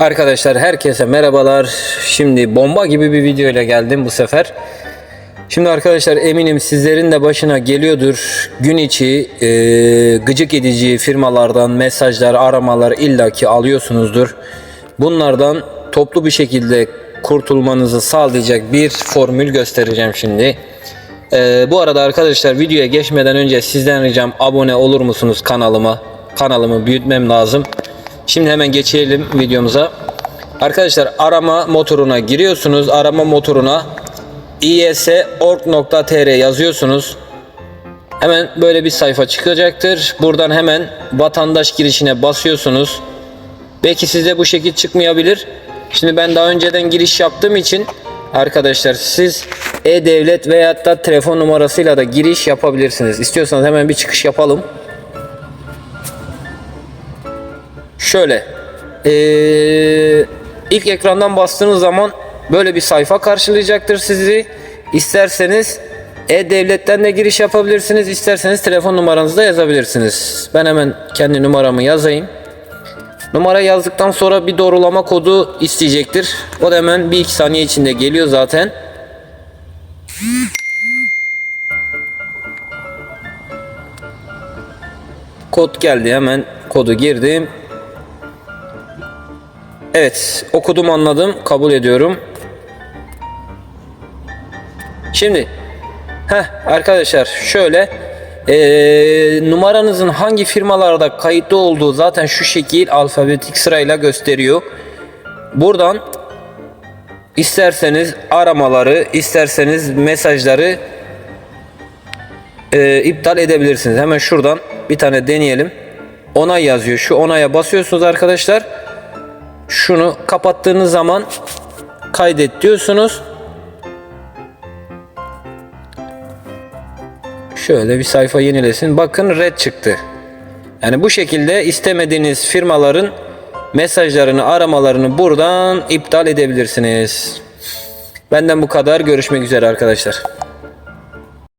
Arkadaşlar herkese merhabalar. Şimdi bomba gibi bir video ile geldim bu sefer. Şimdi arkadaşlar eminim sizlerin de başına geliyordur. Gün içi e, gıcık edici firmalardan mesajlar, aramalar illaki alıyorsunuzdur. Bunlardan toplu bir şekilde kurtulmanızı sağlayacak bir formül göstereceğim şimdi. E, bu arada arkadaşlar videoya geçmeden önce sizden ricam abone olur musunuz kanalıma? Kanalımı büyütmem lazım. Şimdi hemen geçelim videomuza. Arkadaşlar arama motoruna giriyorsunuz. Arama motoruna is.org.tr yazıyorsunuz. Hemen böyle bir sayfa çıkacaktır. Buradan hemen vatandaş girişine basıyorsunuz. Belki size bu şekil çıkmayabilir. Şimdi ben daha önceden giriş yaptığım için arkadaşlar siz e-devlet veyahut da telefon numarasıyla da giriş yapabilirsiniz. İstiyorsanız hemen bir çıkış yapalım. Şöyle. Ee, ilk ekrandan bastığınız zaman böyle bir sayfa karşılayacaktır sizi. İsterseniz e-devletten de giriş yapabilirsiniz. İsterseniz telefon numaranızı da yazabilirsiniz. Ben hemen kendi numaramı yazayım. Numara yazdıktan sonra bir doğrulama kodu isteyecektir. O da hemen 1-2 saniye içinde geliyor zaten. Kod geldi hemen kodu girdim. Evet okudum anladım kabul ediyorum. Şimdi heh, arkadaşlar şöyle eee, numaranızın hangi firmalarda kayıtlı olduğu zaten şu şekil alfabetik sırayla gösteriyor. Buradan isterseniz aramaları isterseniz mesajları eee, iptal edebilirsiniz. Hemen şuradan bir tane deneyelim. Onay yazıyor. Şu onaya basıyorsunuz arkadaşlar şunu kapattığınız zaman kaydet diyorsunuz. Şöyle bir sayfa yenilesin. Bakın red çıktı. Yani bu şekilde istemediğiniz firmaların mesajlarını, aramalarını buradan iptal edebilirsiniz. Benden bu kadar. Görüşmek üzere arkadaşlar.